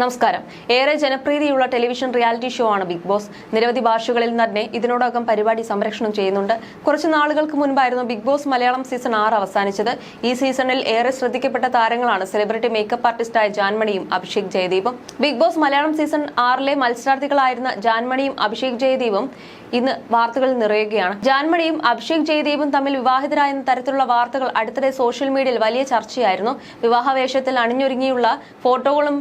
നമസ്കാരം. ഏറെ ജനപ്രീതിയുള്ള ടെലിവിഷൻ റിയാലിറ്റി ഷോ ആണ് ബിഗ് ബോസ്. നിരവധി ഭാഷകളിൽ തന്നെ ഇതിനോടകം പരിപാടി സംരക്ഷണം ചെയ്യുന്നുണ്ട്. കുറച്ച് നാളുകൾക്ക് മുൻപായിരുന്നു ബിഗ് ബോസ് മലയാളം സീസൺ ആറ് അവസാനിച്ചത്. ഈ സീസണിൽ ഏറെ ശ്രദ്ധിക്കപ്പെട്ട താരങ്ങളാണ് സെലിബ്രിറ്റി മേക്കപ്പ് ആർട്ടിസ്റ്റായ ജാൻമണിയും അഭിഷേക് ജയദീപും. ബിഗ് ബോസ് മലയാളം സീസൺ ആറിലെ മത്സരാർത്ഥികളായിരുന്ന ജാൻമണിയും അഭിഷേക് ജയദീപും ഇന്ന് വാർത്തകളിൽ നിറയുകയാണ്. ജാൻമണിയും അഭിഷേക് ജയദീപും തമ്മിൽ വിവാഹിതരായെന്ന തരത്തിലുള്ള വാർത്തകൾ അടുത്തിടെ സോഷ്യൽ മീഡിയയിൽ വലിയ ചർച്ചയായിരുന്നു. വിവാഹവേഷത്തിൽ അണിഞ്ഞൊരുങ്ങിയുള്ള ഫോട്ടോകളും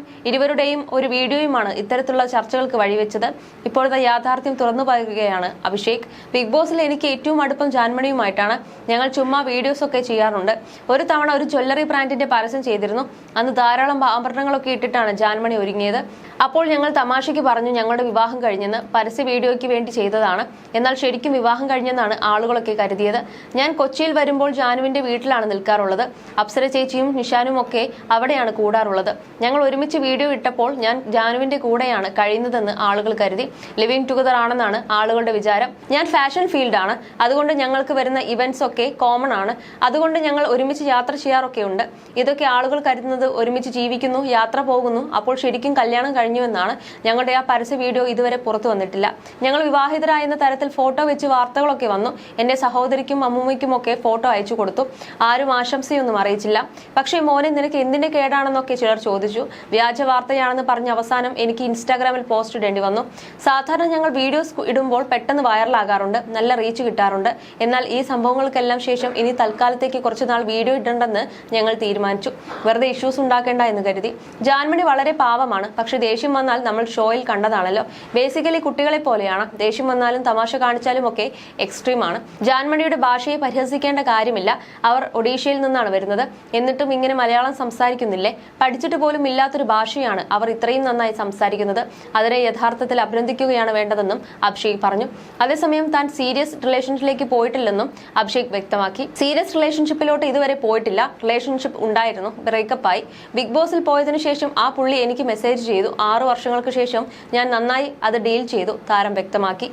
ഇരുവരുടെയും ഒരു വീഡിയോയുമാണ് ഇത്തരത്തിലുള്ള ചർച്ചകൾക്ക് വഴിവെച്ചത്. ഇപ്പോഴത്തെ യാഥാർത്ഥ്യം തുറന്നു പറയുകയാണ് അഭിഷേക്. ബിഗ് ബോസിൽ എനിക്ക് ഏറ്റവും അടുപ്പം ജാൻമണിയുമായിട്ടാണ്. ഞങ്ങൾ ചുമ്മാ വീഡിയോസ് ഒക്കെ ചെയ്യാറുണ്ട്. ഒരു തവണ ഒരു ജ്വല്ലറി ബ്രാൻഡിന്റെ പരസ്യം ചെയ്തിരുന്നു. അന്ന് ധാരാളം ആഭരണങ്ങളൊക്കെ ഇട്ടിട്ടാണ് ജാൻമണി ഒരുങ്ങിയത്. അപ്പോൾ ഞങ്ങൾ തമാശയ്ക്ക് പറഞ്ഞു ഞങ്ങളുടെ വിവാഹം കഴിഞ്ഞെന്ന് പരസ്യ വീഡിയോയ്ക്ക് വേണ്ടി ചെയ്തതാണ്. എന്നാൽ ശരിക്കും വിവാഹം കഴിഞ്ഞെന്നാണ് ആളുകളൊക്കെ കരുതിയത്. ഞാൻ കൊച്ചിയിൽ വരുമ്പോൾ ജാനുവിന്റെ വീട്ടിലാണ് നിൽക്കാറുള്ളത്. അപ്സര ചേച്ചിയും നിഷാനും ഒക്കെ അവിടെയാണ് കൂടാറുള്ളത്. ഞങ്ങൾ ഒരുമിച്ച് വീഡിയോ ഇട്ടപ്പോൾ ഞാൻ ജാനുവിന്റെ കൂടെയാണ് കഴിയുന്നതെന്ന് ആളുകൾ കരുതി. ലിവിങ് ടുഗദർ ആണെന്നാണ് ആളുകളുടെ വിചാരം. ഞാൻ ഫാഷൻ ഫീൽഡാണ് അതുകൊണ്ട് ഞങ്ങൾക്ക് വരുന്ന ഇവന്റ്സ് ഒക്കെ കോമൺ ആണ്. അതുകൊണ്ട് ഞങ്ങൾ ഒരുമിച്ച് യാത്ര ചെയ്യാറൊക്കെ ഉണ്ട്. ഇതൊക്കെ ആളുകൾ കരുതുന്നത് ഒരുമിച്ച് ജീവിക്കുന്നു യാത്ര പോകുന്നു. അപ്പോൾ ശരിക്കും കല്യാണം കഴിഞ്ഞുവെന്നാണ് ഞങ്ങളുടെ ആ പരസ്യ വീഡിയോ ഇതുവരെ പുറത്തു വന്നിട്ടില്ല. ഞങ്ങൾ വിവാഹിതരായെന്ന തരത്തിൽ ഫോട്ടോ വെച്ച് വാർത്തകളൊക്കെ വന്നു. എന്റെ സഹോദരിക്കും അമ്മൂമ്മയ്ക്കും ഒക്കെ ഫോട്ടോ അയച്ചു കൊടുത്തു. ആരും ആശംസയൊന്നും അറിയിച്ചില്ല. പക്ഷേ മോനെ നിനക്ക് എന്തിന്റെ കേടാണെന്നൊക്കെ ചിലർ ചോദിച്ചു. വ്യാജ വാർത്തയാണെന്ന് പറഞ്ഞ അവസാനം എനിക്ക് ഇൻസ്റ്റാഗ്രാമിൽ പോസ്റ്റ് ഇടേണ്ടി വന്നു. സാധാരണ ഞങ്ങൾ വീഡിയോസ് ഇടുമ്പോൾ പെട്ടെന്ന് വൈറലാകാറുണ്ട് നല്ല റീച്ച് കിട്ടാറുണ്ട്. എന്നാൽ ഈ സംഭവങ്ങൾക്കെല്ലാം ശേഷം ഇനി തൽക്കാലത്തേക്ക് കുറച്ചുനാൾ വീഡിയോ ഇടണ്ടെന്ന് ഞങ്ങൾ തീരുമാനിച്ചു. വെറുതെ ഇഷ്യൂസ് ഉണ്ടാക്കേണ്ട എന്ന് കരുതി. ജാൻമണി വളരെ പാവമാണ്. പക്ഷെ ദേഷ്യം വന്നാൽ നമ്മൾ ഷോയിൽ കണ്ടതാണല്ലോ. ബേസിക്കലി കുട്ടികളെ പോലെയാണ്. ദേഷ്യം വന്നാലും തമാശ കാണിച്ചാലും ഒക്കെ എക്സ്ട്രീമാണ് ജാൻമണിയുടെ ഭാഷയെ പരിഹസിക്കേണ്ട കാര്യമില്ല. അവർ ഒഡീഷയിൽ നിന്നാണ് വരുന്നത്. എന്നിട്ടും ഇങ്ങനെ മലയാളം സംസാരിക്കുന്നില്ലേ? പഠിച്ചിട്ട് പോലും ഇല്ലാത്തൊരു ഭാഷയാണ് അവർ ഇത്രയും നന്നായി സംസാരിക്കുന്നത് അതിനെ യഥാർത്ഥത്തിൽ അഭിനന്ദിക്കുകയാണ് വേണ്ടതെന്നും അഭിഷേക് പറഞ്ഞു. അതേസമയം താൻ സീരിയസ് റിലേഷൻഷിപ്പിലേക്ക് പോയിട്ടില്ലെന്നും അഭിഷേക് വ്യക്തമാക്കി. സീരിയസ് റിലേഷൻഷിപ്പിലോട്ട് ഇതുവരെ പോയിട്ടില്ല. റിലേഷൻഷിപ്പ് ഉണ്ടായിരുന്നു. ബ്രേക്കപ്പ് ആയി ബിഗ് ബോസിൽ പോയതിനു ശേഷം ആ പുള്ളി എനിക്ക് മെസ്സേജ് ചെയ്തു. ആറു വർഷങ്ങൾക്ക് ശേഷം ഞാൻ നന്നായി അത് ഡീൽ ചെയ്തു താരം വ്യക്തമാക്കി.